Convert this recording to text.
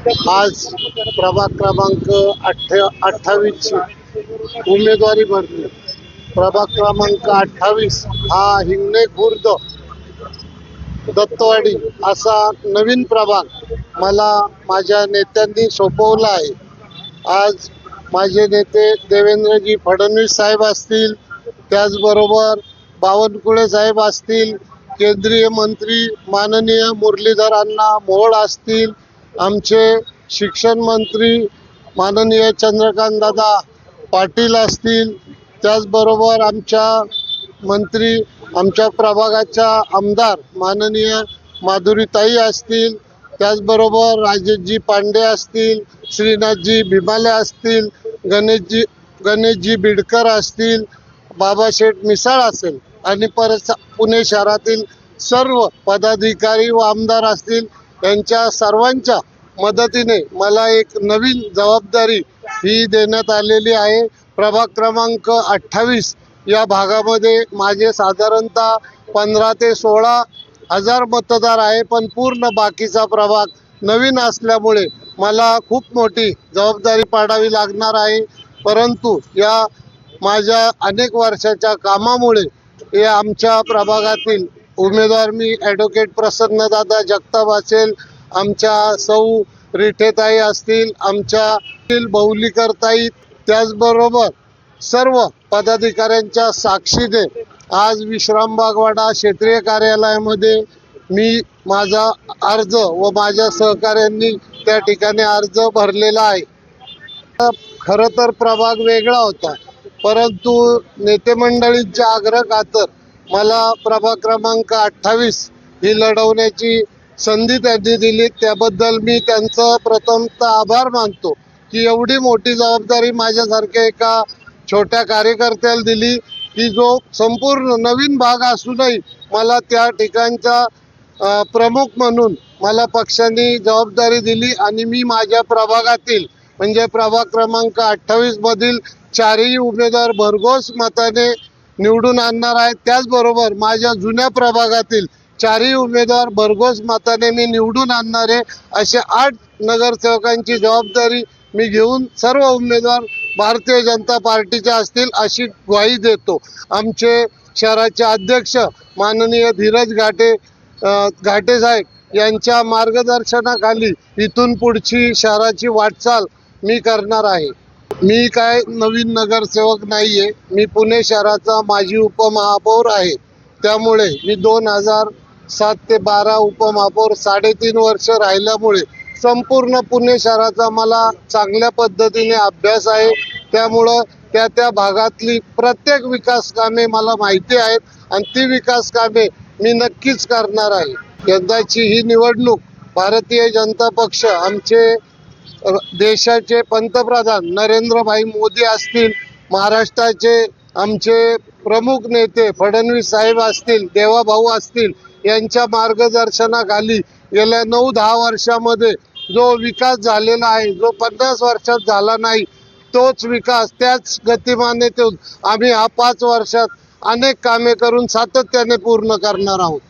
आज प्रभाग क्रमांक अठ्ठ अठ्ठावीसची उमेदवारी भरली. प्रभाग क्रमांक अठ्ठावीस हा हिंगणे खुर्द दत्तवाडी असा नवीन प्रभाग मला माझ्या नेत्यांनी सोपवला आहे. आज माझे नेते देवेंद्रजी फडणवीस साहेब असतील त्याचबरोबर बावनकुळे साहेब असतील केंद्रीय मंत्री माननीय मुरलीधर अण्णा मोहोळ असतील आमचे शिक्षण मंत्री माननीय चंद्रकांत दादा पाटील असतील त्याचबरोबर आमच्या मंत्री आमच्या प्रभागाच्या आमदार माननीय माधुरीताई असतील त्याचबरोबर राजेशजी पांडे असतील श्रीनाथजी भीमाले असतील गणेशजी गणेशजी बिडकर असतील बाबाशेठ मिसाळ असेल आणि परत पुणे शहरातील सर्व पदाधिकारी व आमदार असतील त्यांच्या सर्वांच्या मदतीने मला एक नवीन जबाबदारी ही देण्यात आलेली आहे. प्रभाग क्रमांक अठ्ठावीस या भागामध्ये माझे साधारणतः पंधरा ते सोळा हजार मतदार आहे पण पूर्ण बाकीचा प्रभाग नवीन असल्यामुळे मला खूप मोठी जबाबदारी पाडावी लागणार आहे. परंतु या माझ्या अनेक वर्षाच्या कामामुळे या आमच्या प्रभागातील उमेदवार मी ॲडव्होकेट प्रसन्नदादा जगताप असेल आमच्या सौ रिठेताई असतील आमच्या बहुलीकरताई त्याचबरोबर सर्व पदाधिकाऱ्यांच्या साक्षीने आज विश्रामबागवाडा क्षेत्रीय कार्यालयामध्ये मी माझा अर्ज व माझ्या सहकाऱ्यांनी त्या ठिकाणी अर्ज भरलेला आहे. खरं तर प्रभाग वेगळा होता परंतु नेते मंडळींच्या आग्रह खातर मला प्रभाग क्रमांक अठ्ठावीस ही लढवण्याची संधी त्यांनी दिली. त्याबद्दल मी त्यांचं प्रथमतः आभार मानतो की एवढी मोठी जबाबदारी माझ्यासारख्या एका छोट्या कार्यकर्त्याला दिली. की जो संपूर्ण नवीन भाग असूनही मला त्या ठिकाणचा प्रमुख म्हणून मला पक्षाने जबाबदारी दिली आणि मी माझ्या प्रभागातील म्हणजे प्रभाग क्रमांक अठ्ठावीसमधील चारही उमेदवार भरघोस मताने निवडून आणणार आहे. त्याचबरोबर माझ्या जुन्या प्रभागातील चारही उमेदवार भरघोस मताने मी निवडून आणणारे असे आठ नगरसेवकांची जबाबदारी मी घेऊन सर्व उमेदवार भारतीय जनता पार्टीचे असतील अशी ग्वाही देतो. आमचे शहराचे अध्यक्ष माननीय धीरज घाटे घाटे साहेब यांच्या मार्गदर्शनाखाली इथून पुढची शहराची वाटचाल मी करणार आहे. मी काय नवीन नगरसेवक नाही आहे मी पुणे शहराचा माजी उपमहापौर आहे. त्यामुळे मी दोन हजार सात ते बारा उपमहापौर साडेतीन वर्ष राहिल्यामुळे संपूर्ण पुणे शहराचा मला चांगल्या पद्धतीने अभ्यास आहे. त्यामुळं त्या त्या भागातली प्रत्येक विकास कामे मला माहिती आहेत आणि ती विकास कामे मी नक्कीच करणार आहे. यंदाची ही निवडणूक भारतीय जनता पक्ष आमचे देशाचे पंतप्रधान नरेंद्रभाई मोदी असतील महाराष्ट्राचे आमचे प्रमुख नेते फडणवीस साहेब असतील देवाभाऊ असतील यांच्या मार्गदर्शनाखाली गेल्या नऊ दहा वर्षामध्ये जो विकास झालेला आहे जो पन्नास वर्षात झाला नाही तोच विकास त्याच गतिमानेतून आम्ही हा पाच वर्षात अनेक कामे करून सातत्याने पूर्ण करणार आहोत.